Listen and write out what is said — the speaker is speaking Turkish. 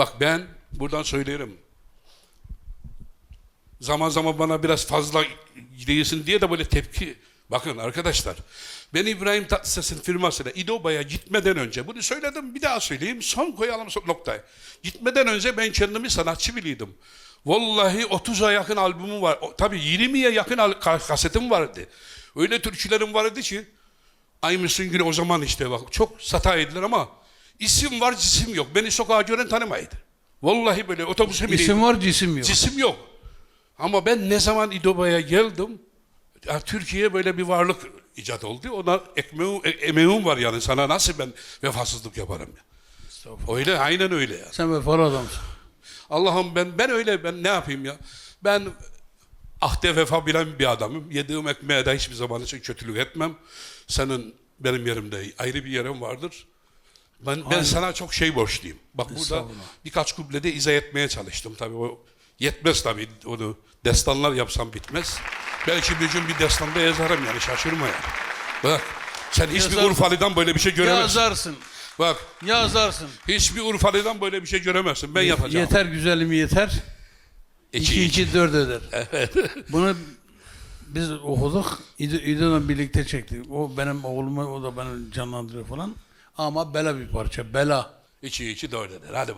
Bak ben buradan söylerim. Zaman zaman bana biraz fazla gidiyorsun diye de böyle tepki. Bakın arkadaşlar. Ben İbrahim Tatlıses'in firmasına İdoba'ya gitmeden önce bunu söyledim bir daha söyleyeyim son koyalım son noktaya. Gitmeden önce ben kendimi sanatçı biliyordum. Vallahi 30'a yakın albümüm var. Tabii 20'ye yakın kasetim vardı. Öyle türkülerim vardı ki Ay mısın günü o zaman işte bak çok sataydılar ama isim var cisim yok. Beni sokağa gören tanımaydı. Vallahi böyle otobüse bineydim. İsim var cisim yok. Cisim yok. Ama ben ne zaman İdoba'ya geldim, ya Türkiye'ye böyle bir varlık icat oldu. Ona ekmeğim, e- emeğim var yani. Sana nasıl ben vefasızlık yaparım ya. Öyle, aynen öyle ya. Sen vefalı adamsın. Allah'ım ben ben öyle ben ne yapayım ya? Ben ahde vefa bilen bir adamım. Yediğim ekmeğe de hiçbir zaman için kötülük etmem. Senin benim yerimde ayrı bir yerim vardır. Ben, ben sana çok şey borçluyum. Bak burada birkaç kuplede izah etmeye çalıştım. Tabii o yetmez tabii onu. Destanlar yapsam bitmez. Belki bir gün bir destanda yazarım yani şaşırma yani. Bak sen hiçbir Yazarsın. Urfalı'dan böyle bir şey göremezsin. Yazarsın. Bak Yazarsın. hiçbir Urfalı'dan böyle bir şey göremezsin. Ben yapacağım. Yeter güzelim yeter. İki, 2 iki. 2 4 eder. Bunu biz okuduk. İdo, İdo'la birlikte çektik. O benim oğlumu o da beni canlandırıyor falan. Ama bela bir parça. Bela. İki iki dört eder. Hadi.